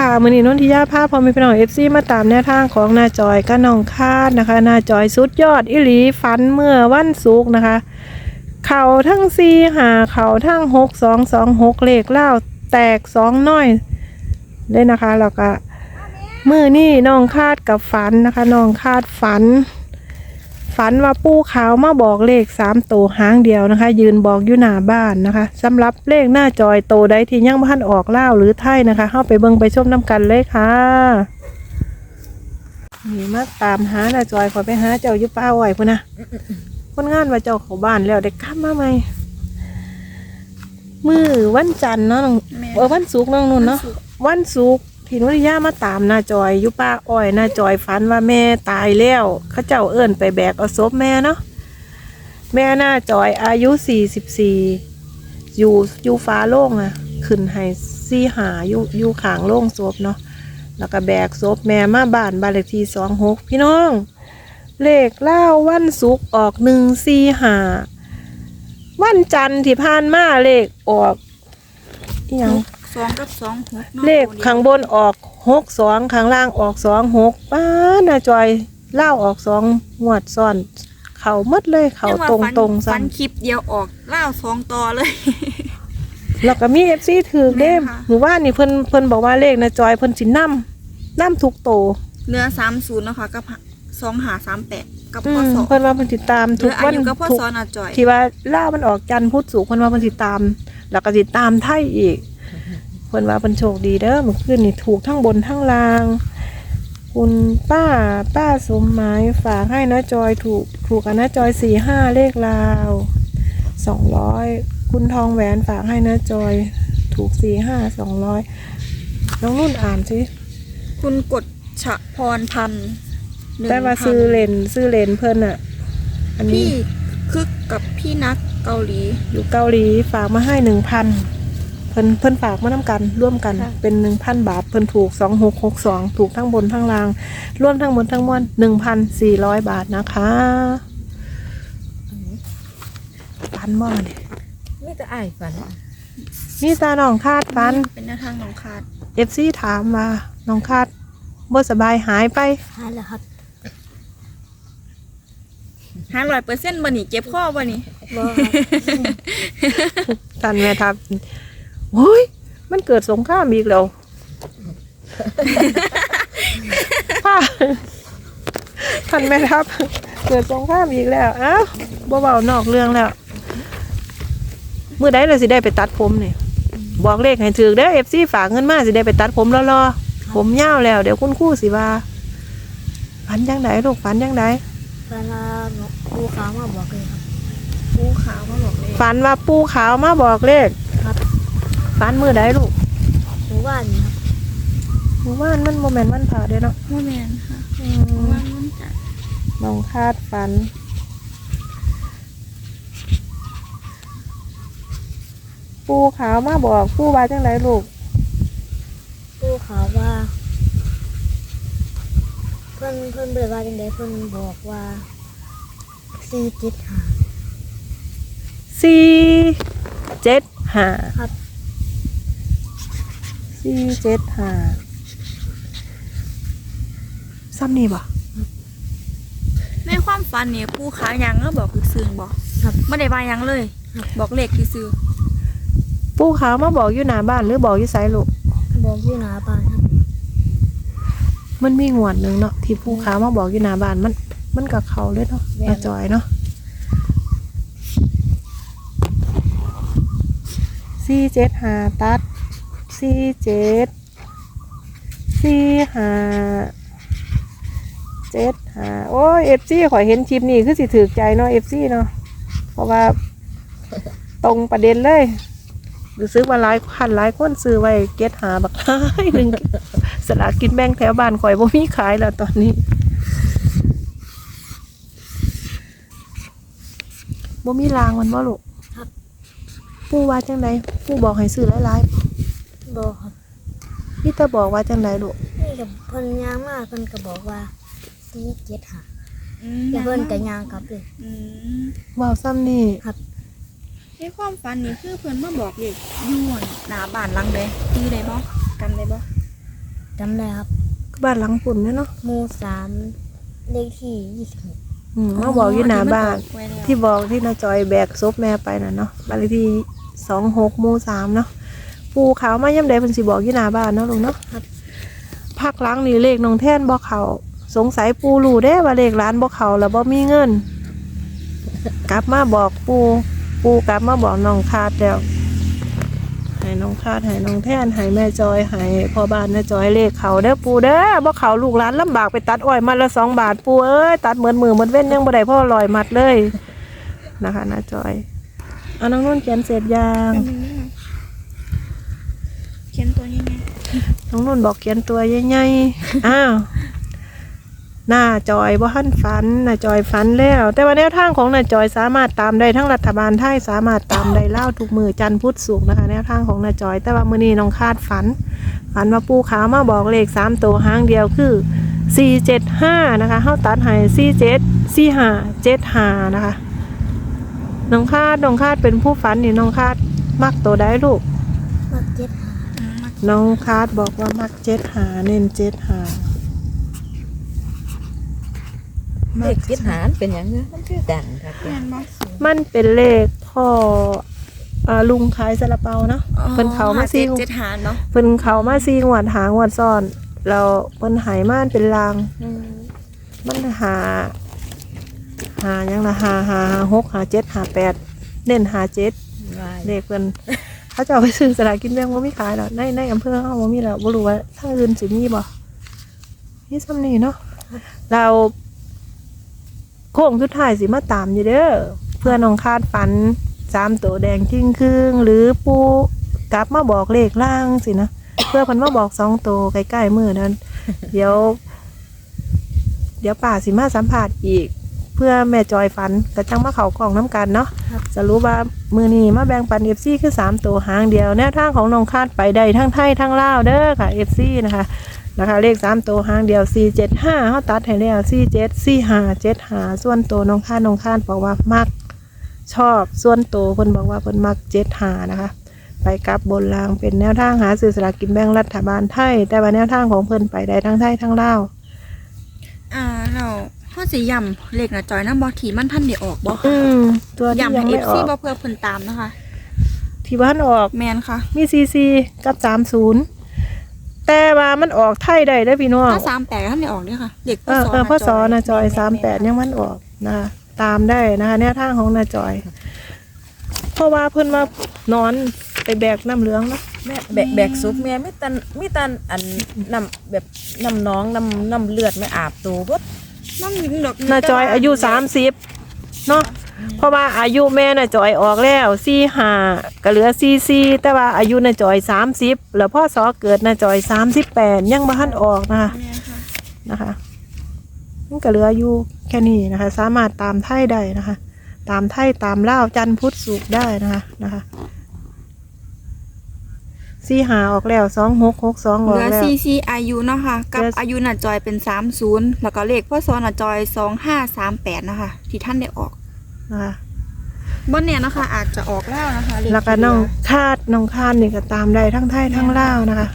ค่ะมือนี้นนทิยาภาพพอมีพี่น้องเอฟซีมาตามแนวทางของนาจอยก็น้องคาดนะคะนาจอยสุดยอดอิหลีฟันเมื่อวันศุกร์นะคะ เข่าทั้งซีหาเข่าทั้งหกสองสองหกเลขเล่าแตกสองน้อยเลยนะคะแล้วก็มือนี่น้องคาดกับฝันนะคะน้องคาดฝัน ฝันว่าปูขาวมาบอกเลขสามตัวหางเดียวนะคะ ยืนบอกอยู่หน้าบ้านนะคะสำหรับเลขหน้าจอยโตใดที่ยังพันออกเล่าวหรือไทยนะคะ เข้าไปเบิ่งไปชมน้ำกันเลยค่ะนี่มาตามหาหน้าจอยขอไปหาเจ้าอยู่ป้าอ้อยพุ่นนะคนงานว่าเจ้าเขาบ้านแล้วได้กลับมาไหมมือวันจันทร์เนาะน้องแม่เออวันศุกร์น้องนุ่นเนาะวันศุกร์ ที่นุริยามาตามหน้าจอยอยู่ป้าอ้อยหน้าจอยฝันว่าแม่ตายแล้วเขาเจ้าเอิ้นไปแบกเอาศพแม่เนาะแม่หน้าจอยอายุสี่สิบสี่อยู่อยู่ฟ้าโล่งอะขึ้นให้ซี่หาอยู่อยู่ขางโล่งศพเนาะแล้วก็แบกศพแม่มาบ้านบ้านเลขที่สองหกพี่น้อง เลขเล่าวันศุกร์ออกหนึ่งสี่หาวันจันทร์ที่ผ่านมาเลขออกอยัง สองกับสองหกนาะเลขข้างบนออกหกสองข้างล่างออกสองหกป้าน่าจอยเล่าออกสองหวดซ้อน เขาหมดเลยเขายังว่าตรงฟันตรงฟัซ้นคลิปเดียวออกเล่าสองต่อเลยำแล้วก็มีเอฟซีถือเด้แม่ค่ะหมู่ว่านนี่เพิ่นเพิ่นบอกว่าเลขนะจอยเพิ่นสินํนํทุกโตเนื้อสามศูนย์เนาะคะกับสองหาสามแปดกับอืพ่อมสอเพิ่นว่าเพิ่นสิตามหทุรืกออาวันยุกับพ่อทุก สอนอาจ่อย ที่ว่าล่ามันออกจันทร์พุธศุกร์เพิ่นว่าเพิ่นสิตาม แล้วก็สิตามไทยอีก เพิ่นว่าเพิ่นโชคดีเด้อเมื่อคืนนี่ถูกทั้งบนทั้งล่าง คุณป้าป้าสมหมายฝากให้นะจอยถูกถูกกันนะจอยสี่ห้าเลขลาวสองร้อยคุณทองแหวนฝากให้นะจอยถูกสี่ห้าสองร้อยน้องนุ่นอ่านสิคุณกดฉะพรพันธ์หนึ่งแต่ว่าพันซื้อเลนซื้อเลนเพิ่นอะอันนี้พี่คึกกับพี่นักเกาหลีอยู่เกาหลีฝากมาให้หนึ่งพัน เพิ่นเพิ่นฝากมาน้ากันร่วมกันค่ะ เป็นหนึ่งพันบาท เพิ่นถูกสองหกหกสองถูกทั้งบนทั้งล่าง รวมทั้งหมดทั้งมวลหนึ่งพันสี่ร้อยบาทนะคะปันบ่เนี่ยนี่จะอ้ายฝันนี่ตาน้องคาดปัน เป็นแนวทางของคาดเอฟซีถามว่าน้องคาดบ่สบายหายไป หายแล้วครับห้าร้อยเปอร์เซ็นต์บันนี่เจ็บข้อบันนี่บ่ครับ ท่านแม่ทับ โอ้ย มันเกิดสงครามอีกแล้วค่ะท่านแม่ทับ เกิดสงครามอีกแล้ว อ้าวบ่เบานอกเรื่องแล้วเมื่อใดเราสิได้ไปตัดผมนี่บอกเลขให้ถือเด้อเอฟซีฝากเงินมาสิได้ไปตัดผมรอๆผมยาวแล้ว เดี๋ยวคุณครู่สิว่าฝันยังไงลูกฝันยังไงเวลาปูขาวมาบอกเลยครับปูขาวมาบอกเลยฝันว่าปูขาวมาบอกเลข ครับฝันมือใดลูกหมู่บ้านนี่ครับหมู่บ้านมันโมเมนต์มันผ่าเด้อเนาะพ่อแมนค่ะอืเพราะมว่ามันจะน้องคาดฝัน ปูขาวมาบอกปูว่าจังไรลูกปูขาวว่า เพิ่นเพิ่นเบิดว่าจังไดเพิ่นบอกว่าสี่เจ็ดหาสี่เจ็ดห้าครับ สี่เจ็ดห้าซ้ำนี่บ่ในความฝันเนี่ยปูขาวยังก็บอกคือซื้อบอกครับไม่ได้ว่าหยังเลยบอกเลขคือซื้อปูขาวมาบอกอยู่หน้าบ้านหรือบอกอยู่ไสลูก บอกอยู่หน้าบ้านครับมันมีงวดหนึ่งเนาะที่ปูขาวมาบอกอยู่หน้าบ้านมัน มันกับเขาเลยเนาะนาจอยเนาะสี่เจ็ดห้าตัด สี่เจ็ดสี่ห้าเจ็ดห้าโอ้ยเอฟซีขอยเห็นคลิปนี้คือสิถือใจเนาะเอฟซีเนาะเพราะว่าตรงประเด็นเลยรู้สึกว่าหลายคันหลายคนซื้อไว้เก็ตหาบักหลายหนึ่งสลากกินแบ่งแถวบ้านข่อยบ่มีขายแล้วตอนนี้บ่มีรางมันบ่ลูกครับปู่ว่าจังไดปู่บอกให้ซื้อหลาย บอกครับๆพี่ตาบอกว่าจังไดลูกนี่กับเพิ่นยางมาเพิ่นก็บอกว่าสี่เจ็ดหาอืมแล้วเพิ่นก็ยางกลับเลยอืมเว้าซ้ำนี่ในความฝันนี่คือเพิ่นมาบอกเลขอยวนหน้าบ้านหลังใดคือได้บ่กันได้บ่จำได้ครับบ้านหลังปุ่นเนี่ยเนาะหมู่สามเลขที่ยี่สิบหกอืมมาบอกอยู่หน้าบ้านไว้แล้วที่บอกที่นาจอยแบกซบแม่ไปน่ะเนาะบ้านเลขที่สองหกหมู่สามเนาะ ปูขาวมาย่ำใดเพิ่นสิบอกอยู่หน้าบ้านเนาะลุงเนาะภาคหลังนี่เลขน้องแท่นบ่เขาสงสัยปูรู้เด้ว่าเลขร้านบ่เขาแล้วบ่มีเงิน กลับมาบอกปูปูกลับมาบอกน้องคาดแล้วให้น้องคาดให้น้องแท่นให้แม่จอยให้พ่อบ้านนาจอยเลขเขาเด้อปูเด้อบ่เขาลูกหลานลำบากไปตัดอ้อยมัดละสองบาทปูเอ้ยตัดเหมือนมือเหมือนเว้นยังบ่ได้พ่อลอยมัดเลยนะคะน้าจอยเอาน้องนุ่นเขียนเสร็จยัง แป๊บนึงนะคะเขียนตัวยังไง น้องนุ่นบอกเขียนตัวใหญ่ๆอ้าวหน้าจอยบ่หันฝันหน้าจอยฝันแล้ว แต่ว่าแนวทางของหน้าจอยสามารถตามได้ทั้งรัฐบาลไทยสามารถตามได้เล่าทุกมือจันพุธศุกนะคะ แนวทางของหน้าจอย แต่ว่ามือนี้น้องคาดฝัน ฝันว่าปูขาวมาบอกเลขสามตัวหางเดียวคือสี่เจ็ดห้านะคะเฮาตัดให้สี่เจ็ดสี่ห้าเจ็ดห้านะคะน้องคาดน้องคาดเป็นผู้ฝันนี่น้องคาดมักตัวได้ลูกมาเจ็ด น้องคาดบอกว่ามักเจ็ดหาเน้นเจ็ดหาเลขคิดหารเป็นอย่างเงี้ยมันคือดังครับเขียนมามันเป็นเลขพ่ออ่าลุงขายซาลาเปาเนาะเพิ่นเขามาซีหเจ็ดหารเนาะเพิ่นเขามาซีงวดหางวดซ่อนเราเพิ่นใหายม่านเป็นลางมันหา หายังนะหาหาหาหกหาเจ็ดหาแปดเน้นหาเจ็ดวายเลขเพิ่น เขาจะเอาไปซื้อสลากกินแบ่งว่ามีขายหรอในในอำเภอเขาบ่มีแล้วบ่รู้ว่าทางอื่นสิมีบ่นี่ซ้ำนี่เนาะเราโค้งสุดท้ายสิมาตามอยู่เด้อเพื่อน้องคาดฝันสามตัวแดงทิ้งครึ่งหรือปูกลับมาบอกเลขล่างสินะเพื่อพันมาบอกสองตัวใกล้ๆมือนั้น เดี๋ยว เดี๋ยวป่าสิมาสัมผัสอีก พื่อแม่จอยฝันกระจังมาเขากล่องน้ำกันเนาะจะรู้ว่ามือนี้มาแบ่งปันเอฟซีคือสามตัวหางเดียวแนวทางของน้องคาดไปได้ทั้งไทยทั้งลาวเด้อค่ะเอฟซีนะคะนะคะเลขสามตัวหางเดียวสี่เจ็ดห้าเขาตัดให้แล้วสี่เจ็ดสี่ห้าเจ็ดห้าส่วนตัวน้องคาดน้องคาดบอกว่ามักชอบส่วนตัวคนบอกว่าคนมักเจ็ดห้านะคะ ไปกลับบนรางเป็นแนวทางหาสื่อสลากกินแบ่งรัฐบาลไทย แต่ว่าแนวทางของเพิ่นไปได้ทั้งไทยทั้งลาวอ่าเรา ข้อสีย่ำเลขนะจอยน้ำบอถีมันท่านเดี๋ยวออกบออืมตัวที่ย่ำยัให้งเอไม่ฟอซีอกบอเพื่อเพิ่นตามนะคะ ที่บ้านออก แมนค่ะ มีซีซีกับสามศูนย์แต่ว่ามันออกไทยได้ได้อพี่น้อง ถ้าสามแปดท่านเดี๋ยวออกเนี่ยค่ะ เด็กเออเออพ่อสอนะจอยสามแปดยังมันออกนะคะตามได้นะคะแนวทางของนาจอย เพราะว่าเพิ่นว่านอนไปแบกน้ำเหลืองเนาะแม่แบกแบกซุปแม่ไม่ตันไม่ตันอันน้ำแบบน้ำหน้องน้ำน้ำเลือดไม่อาบตัวบด น้ำหนึ่งดอกนาจอยอายุสามสิบเนาะเพราะว่าอายุแม่นาจอยออกแล้วสี่ห้าก็เหลือสี่สี่แต่ว่าอายุนาจอยสามสิบแล้วพ่อสอเกิดนาจอยสามสิบแปดยังบ่ทันออกนะคะแมนค่ะนะคะมันก็เหลืออยู่แค่นี้นะคะ สามารถตามไทยได้นะคะ ตามไทยตามล่าวจันทร์พุธสุกร์ได้นะคะนะคะ สี่หาออกแล้วสองหกหกสองอเหอกลือแล้ว ซีซีอายุเนาะค่ะ กับเหลือ อายุน่ะจอยเป็นสามศูนย์แล้วก็เลขพ่อสอน่ะจอยสองห้าสามแปดนะคะ ที่ท่านได้ออกนะคะบนเนี่ยนะคะอาจจะออกแล้วนะคะเลขแล้วก็น้องคาดน้องคาดนี่ก็ตามได้ทั้งไทยทั้งล่าวนะคะ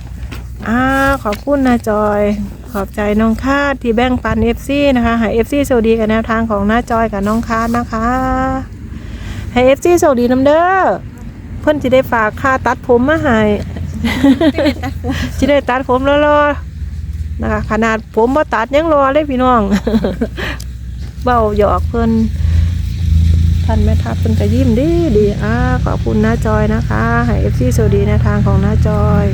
อ่าขอบคุณนะจอย ขอบใจน้องคาดที่แบ่งปันเอฟซีนะคะให้เอฟซีโชคดีกับแนวทางของน้าจอยกับน้องคาดนะคะให้เอฟซีโชคดีน้ำเด้อเพื่อนจะได้ฝากค่าตัดผมมาให้ จิได้ตัดผมแล้วรอนะคะขนาดผมมาตัดยังรอเลยพี่น้องเบาหยอกเพิ่นท่านแม่ทัพเพิ่นก็ยิ้มดีดีอ่าขอบคุณน้าจอยนะคะให้เอฟซีโชคดีในทางของน้าจอย